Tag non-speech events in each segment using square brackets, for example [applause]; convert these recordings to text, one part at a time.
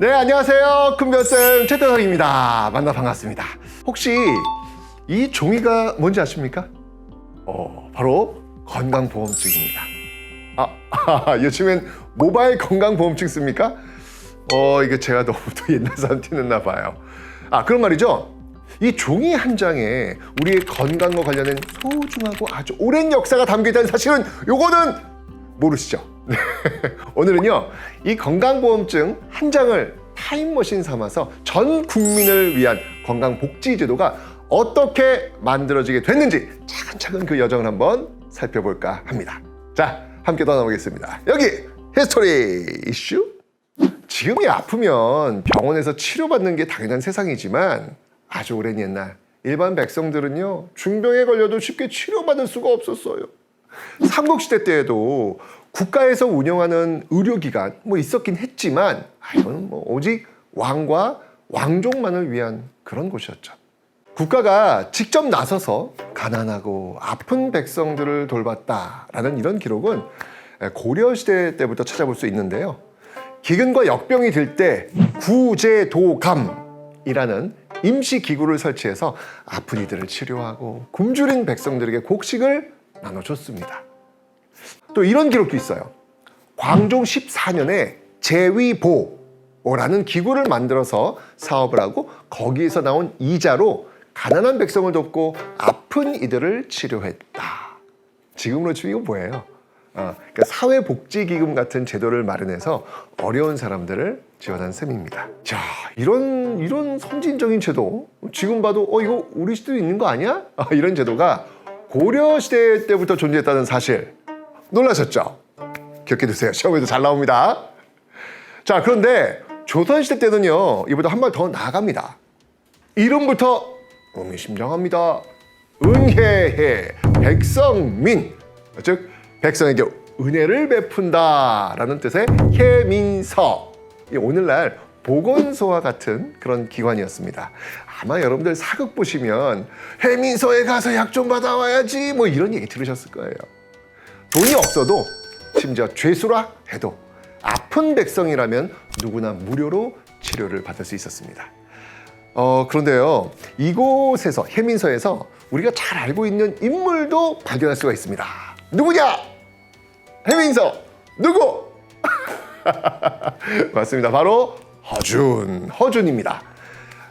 네, 안녕하세요. 큰별쌤 최태성입니다. 만나 반갑습니다. 혹시 이 종이가 뭔지 아십니까? 어, 바로 건강보험증입니다. 아, [laughs] 요즘엔 모바일 건강보험증 씁니까? 어, 이게 제가 너무 또 옛날 사람 티냈나 봐요. 아, 그런 말이죠. 이 종이 한 장에 우리의 건강과 관련된 소중하고 아주 오랜 역사가 담겨 있다는 사실은 요거는 모르시죠? 네. [laughs] 오늘은요, 이 건강보험증 한 장을 타임머신 삼아서 전 국민을 위한 건강복지제도가 어떻게 만들어지게 됐는지 차근차근 그 여정을 한번 살펴볼까 합니다. 자, 함께 떠나보겠습니다. 여기 히스토리 이슈. 지금이 아프면 병원에서 치료받는 게 당연한 세상이지만 아주 오랜 옛날 일반 백성들은요 중병에 걸려도 쉽게 치료받을 수가 없었어요. 삼국시대 때에도 국가에서 운영하는 의료기관 뭐 있었긴 했지만 아, 이거는 뭐 오직 왕과 왕족만을 위한 그런 곳이었죠. 국가가 직접 나서서 가난하고 아픈 백성들을 돌봤다라는 이런 기록은 고려 시대 때부터 찾아볼 수 있는데요. 기근과 역병이 들 때 구제도감이라는 임시 기구를 설치해서 아픈 이들을 치료하고 굶주린 백성들에게 곡식을 나눠줬습니다. 또 이런 기록도 있어요. 광종 14년에 제위보라는 기구를 만들어서 사업을 하고 거기에서 나온 이자로 가난한 백성을 돕고 아픈 이들을 치료했다. 지금으로 치면 이거 뭐예요? 어, 그러니까 사회복지기금 같은 제도를 마련해서 어려운 사람들을 지원한 셈입니다. 자, 이런 이런 선진적인 제도 지금 봐도 어 이거 우리 시대도 있는 거 아니야? 아, 이런 제도가 고려 시대 때부터 존재했다는 사실 놀라셨죠? 기억해 두세요. 시험에도 잘 나옵니다. 자, 그런데 조선 시대 때는요 이보다 한 발 더 나아갑니다. 이름부터 의미심장합니다. 은혜해 백성민 즉 백성에게 은혜를 베푼다 라는 뜻의 해민서 이 오늘날 보건소와 같은 그런 기관이었습니다. 아마 여러분들 사극 보시면 해민서에 가서 약 좀 받아와야지 뭐 이런 얘기 들으셨을 거예요. 돈이 없어도 심지어 죄수라 해도 아픈 백성이라면 누구나 무료로 치료를 받을 수 있었습니다. 어, 그런데요, 이곳에서, 해민서에서 우리가 잘 알고 있는 인물도 발견할 수가 있습니다. 누구냐? 해민서, 누구? [laughs] 맞습니다. 바로 허준, 허준입니다.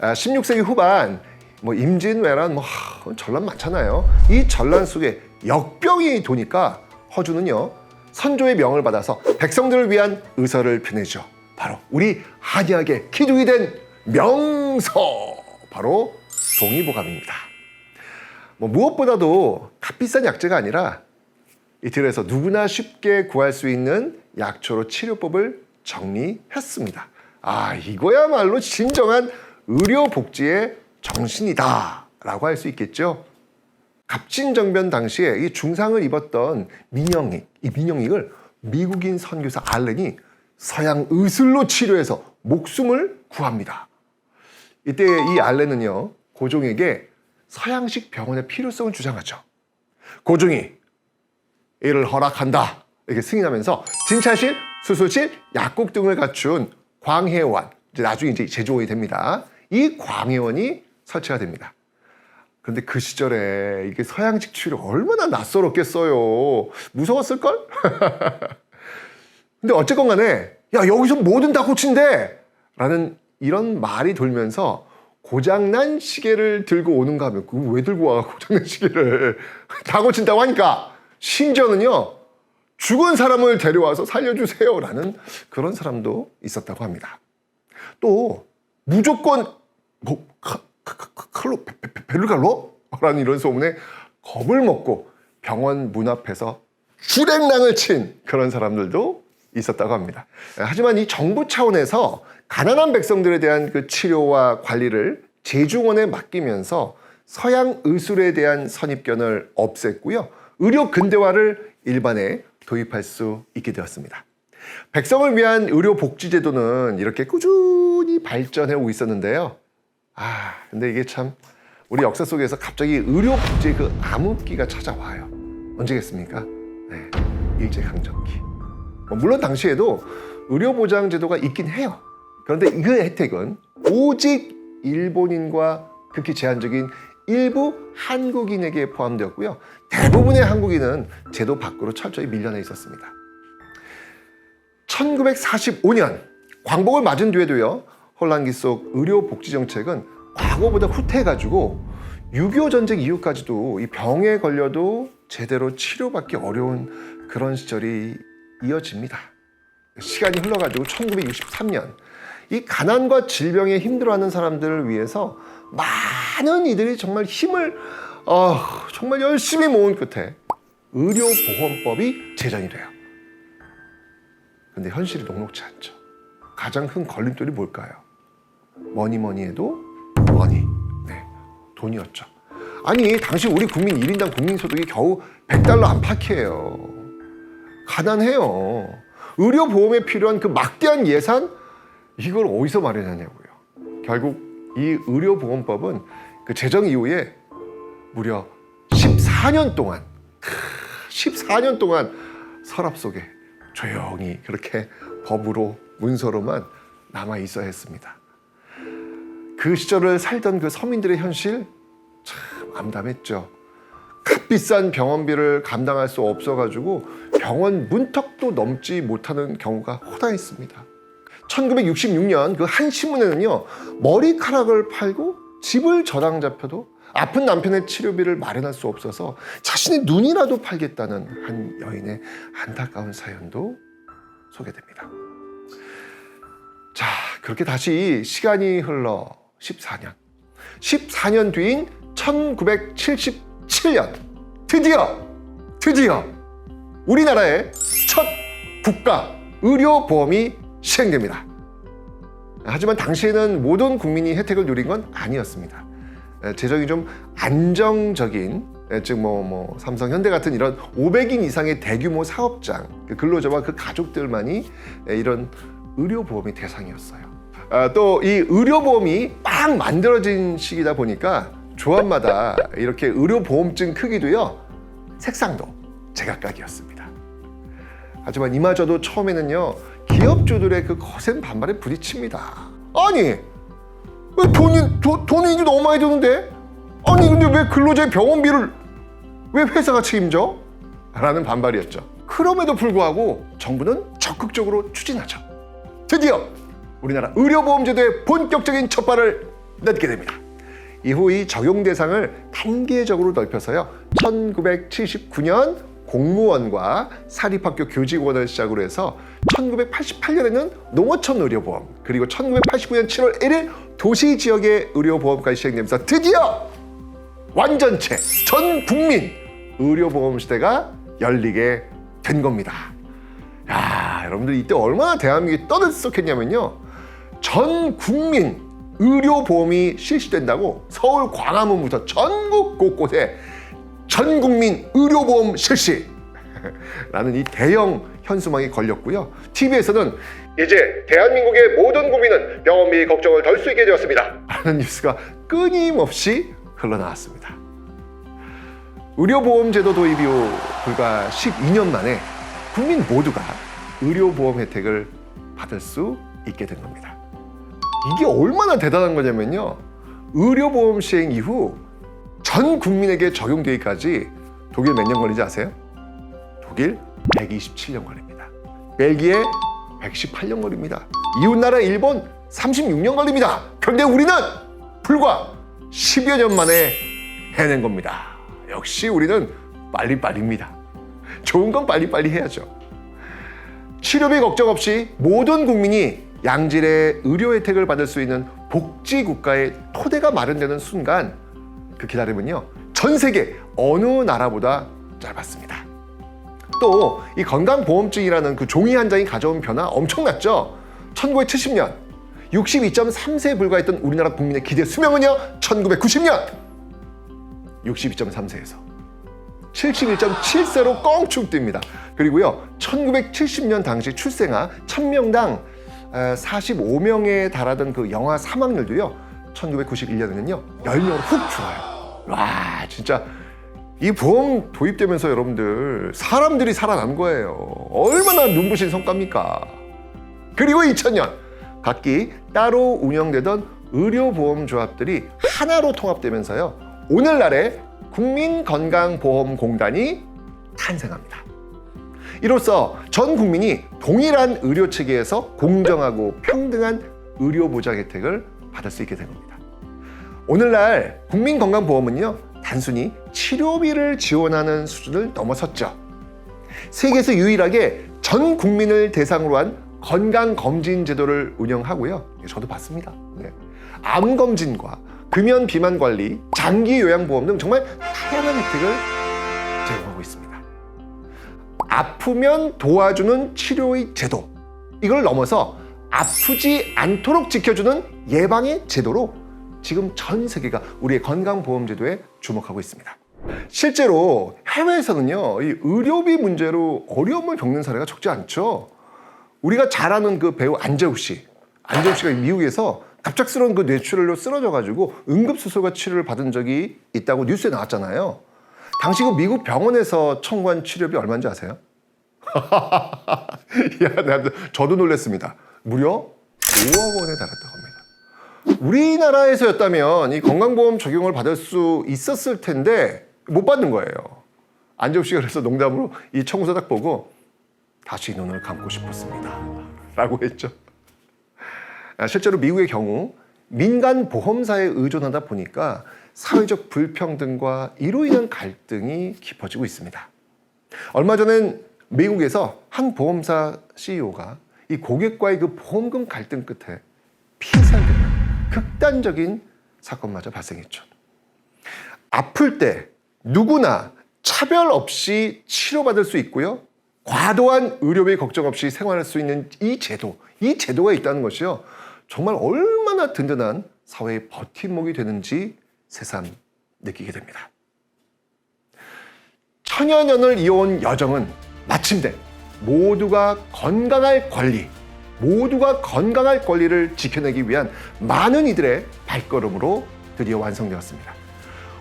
아, 16세기 후반, 뭐 임진왜란, 뭐 하, 전란 많잖아요. 이 전란 속에 역병이 도니까 허준은요, 선조의 명을 받아서 백성들을 위한 의서를 펴내죠. 바로 우리 한약의 기둥이 된 명서 바로 동의보감입니다. 뭐 무엇보다도 값비싼 약재가 아니라 이 들에서 누구나 쉽게 구할 수 있는 약초로 치료법을 정리했습니다. 아 이거야말로 진정한 의료 복지의 정신이다라고 할 수 있겠죠. 갑진 정변 당시에 이 중상을 입었던 민영익, 이 민영익을 미국인 선교사 알렌이 서양 의술로 치료해서 목숨을 구합니다. 이때 이 알렌은요 고종에게 서양식 병원의 필요성을 주장하죠. 고종이 이를 허락한다 이렇게 승인하면서 진찰실, 수술실, 약국 등을 갖춘 광해원 이제 나중에 이제 제조원이 됩니다. 이 광해원이 설치가 됩니다. 그런데 그 시절에 이게 서양식 치료 얼마나 낯설었겠어요. 무서웠을걸? [laughs] 근데 어쨌건 간에 야 여기서 뭐든 다 고친대 라는 이런 말이 돌면서 고장난 시계를 들고 오는가 하면 왜 들고 와 [laughs] 고장난 시계를 [laughs] 다 고친다고 하니까 심지어는요 죽은 사람을 데려와서 살려주세요 라는 그런 사람도 있었다고 합니다 또 무조건 뭐 칼로 배를 갈로? 라는 이런 소문에 겁을 먹고 병원 문 앞에서 주랭랑을 친 그런 사람들도 있었다고 합니다. 하지만 이 정부 차원에서 가난한 백성들에 대한 그 치료와 관리를 제중원에 맡기면서 서양 의술에 대한 선입견을 없앴고요. 의료 근대화를 일반에 도입할 수 있게 되었습니다. 백성을 위한 의료 복지 제도는 이렇게 꾸준히 발전해 오고 있었는데요. 아, 근데 이게 참 우리 역사 속에서 갑자기 의료 복지의 그 암흑기가 찾아와요. 언제겠습니까? 네, 일제 강점기. 뭐 물론 당시에도 의료 보장 제도가 있긴 해요. 그런데 이 혜택은 오직 일본인과 극히 제한적인 일부 한국인에게 포함되었고요. 대부분의 한국인은 제도 밖으로 철저히 밀려나 있었습니다. 1945년 광복을 맞은 뒤에도요. 혼란기 속 의료 복지 정책은 과거보다 후퇴해가지고 6.25 전쟁 이후까지도 이 병에 걸려도 제대로 치료받기 어려운 그런 시절이 이어집니다. 시간이 흘러가지고 1963년 이 가난과 질병에 힘들어하는 사람들을 위해서 많은 이들이 정말 힘을 어, 정말 열심히 모은 끝에 의료보험법이 제정이 돼요. 근데 현실이 녹록지 않죠. 가장 큰 걸림돌이 뭘까요? 뭐니 뭐니 해도 머니, 네, 돈이었죠. 아니, 당시 우리 국민 1인당 국민소득이 겨우 100달러 안팎이에요. 가난해요. 의료보험에 필요한 그 막대한 예산, 이걸 어디서 마련하냐고요. 결국 이 의료보험법은 그 제정 이후에 무려 14년 동안, 14년 동안 서랍 속에 조용히 그렇게 법으로 문서로만 남아 있어야 했습니다. 그 시절을 살던 그 서민들의 현실 참 암담했죠. 값비싼 병원비를 감당할 수 없어가지고 병원 문턱도 넘지 못하는 경우가 허다했습니다. 1966년 그 한 신문에는요 머리카락을 팔고 집을 저당 잡혀도 아픈 남편의 치료비를 마련할 수 없어서 자신의 눈이라도 팔겠다는 한 여인의 안타까운 사연도 소개됩니다. 자, 그렇게 다시 시간이 흘러 14년. 14년 뒤인 1977년. 드디어, 드디어 우리나라의 첫 국가 의료보험이 시행됩니다. 하지만 당시에는 모든 국민이 혜택을 누린 건 아니었습니다. 에, 재정이 좀 안정적인 에, 즉 뭐, 뭐 삼성, 현대 같은 이런 500인 이상의 대규모 사업장, 그 근로자와 그 가족들만이 에, 이런 의료 보험의 대상이었어요. 아, 또이 의료보험이 막 만들어진 시기다 보니까 조합마다 이렇게 의료보험증 크기도요 색상도 제각각이었습니다. 하지만 이마저도 처음에는요 기업주들의 그 거센 반발에 부딪힙니다. 아니 왜 돈이 도, 돈이 너무 많이 드는데 아니 근데 왜 근로자의 병원비를 왜 회사가 책임져? 라는 반발이었죠. 그럼에도 불구하고 정부는 적극적으로 추진하죠. 드디어 우리나라 의료보험제도의 본격적인 첫발을 냈게 됩니다. 이후 이 적용 대상을 단계적으로 넓혀서요. 1979년 공무원과 사립학교 교직원을 시작으로 해서 1988년에는 농어촌 의료보험 그리고 1989년 7월 1일 도시 지역의 의료보험까지 시행되면서 드디어 완전체 전 국민 의료보험 시대가 열리게 된 겁니다. 야, 여러분들 이때 얼마나 대한민국이 떠들썩했냐면요. 전 국민 의료보험이 실시된다고 서울 광화문부터 전국 곳곳에 전 국민 의료보험 실시 라는 이 대형 현수막이 걸렸고요. TV에서는 이제 대한민국의 모든 국민은 병원비 걱정을 덜 수 있게 되었습니다. 라는 뉴스가 끊임없이 흘러나왔습니다. 의료보험제도 도입 이후 불과 12년 만에 국민 모두가 의료보험 혜택을 받을 수 있게 된 겁니다. 이게 얼마나 대단한 거냐면요. 의료보험 시행 이후 전 국민에게 적용되기까지 독일 몇 년 걸리지 아세요? 독일 127년 걸립니다. 벨기에 118년 걸립니다. 이웃나라 일본 36년 걸립니다. 그런데 우리는 불과 10여 년 만에 해낸 겁니다. 역시 우리는 빨리빨리입니다. 좋은 건 빨리빨리 해야죠. 치료비 걱정 없이 모든 국민이 양질의 의료 혜택을 받을 수 있는 복지 국가의 토대가 마련되는 순간 그 기다림은요 전 세계 어느 나라보다 짧았습니다. 또 이 건강보험증이라는 그 종이 한 장이 가져온 변화 엄청났죠. 1970년 62.3세에 불과했던 우리나라 국민의 기대 수명은요 1990년 62.3세에서 71.7세로 껑충 뜁니다. 그리고요, 1970년 당시 출생아 1000명당 45명에 달하던 그 영아 사망률도요, 1991년에는요, 10명으로 훅 줄어요. 와, 진짜 이 보험 도입되면서 여러분들 사람들이 살아난 거예요. 얼마나 눈부신 성과입니까? 그리고 2000년 각기 따로 운영되던 의료보험조합들이 하나로 통합되면서요. 오늘날의 국민건강보험공단이 탄생합니다. 이로써 전 국민이 동일한 의료 체계에서 공정하고 평등한 의료 보장 혜택을 받을 수 있게 된 겁니다. 오늘날 국민건강보험은요, 단순히 치료비를 지원하는 수준을 넘어섰죠. 세계에서 유일하게 전 국민을 대상으로 한 건강검진 제도를 운영하고요. 예, 저도 봤습니다. 네. 암검진과 금연 비만 관리, 장기 요양보험 등 정말 다양한 혜택을 제공하고 있습니다. 아프면 도와주는 치료의 제도. 이걸 넘어서 아프지 않도록 지켜주는 예방의 제도로 지금 전 세계가 우리의 건강보험제도에 주목하고 있습니다. 실제로 해외에서는요, 이 의료비 문제로 어려움을 겪는 사례가 적지 않죠. 우리가 잘 아는 그 배우 안재욱 씨. 안재욱 씨가 미국에서 갑작스러운 그 뇌출혈로 쓰러져가지고 응급수술과 치료를 받은 적이 있다고 뉴스에 나왔잖아요. 당시 그 미국 병원에서 청구한 치료비 얼마인지 아세요? [laughs] 야, 나도, 저도 놀랐습니다. 무려 5억 원에 달했다고 합니다. 우리나라에서였다면 이 건강보험 적용을 받을 수 있었을 텐데 못 받는 거예요. 안재욱 그래서 농담으로 이 청구서 딱 보고 다시 눈을 감고 싶었습니다. [laughs] 라고 했죠. 아, 실제로 미국의 경우 민간 보험사에 의존하다 보니까 사회적 불평등과 이로 인한 갈등이 깊어지고 있습니다. 얼마 전엔 미국에서 한 보험사 CEO가 이 고객과의 그 보험금 갈등 끝에 피살되는 극단적인 사건마저 발생했죠. 아플 때 누구나 차별 없이 치료받을 수 있고요. 과도한 의료비 걱정 없이 생활할 수 있는 이 제도, 이 제도가 있다는 것이요. 정말 얼마나 든든한 사회의 버팀목이 되는지 새삼 느끼게 됩니다. 천여 년을 이어온 여정은 마침내 모두가 건강할 권리, 모두가 건강할 권리를 지켜내기 위한 많은 이들의 발걸음으로 드디어 완성되었습니다.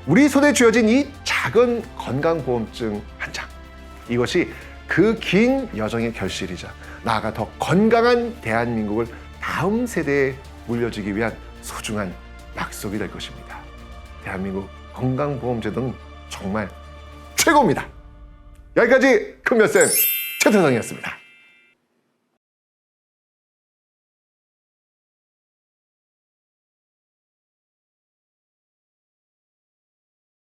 우리 손에 쥐어진 이 작은 건강보험증 한 장. 이것이 그 긴 여정의 결실이자 나아가 더 건강한 대한민국을 다음 세대에 물려주기 위한 소중한 약속이 될 것입니다. 대한민국 건강보험제도는 정말 최고입니다. 여기까지 큰별쌤 최태성이었습니다.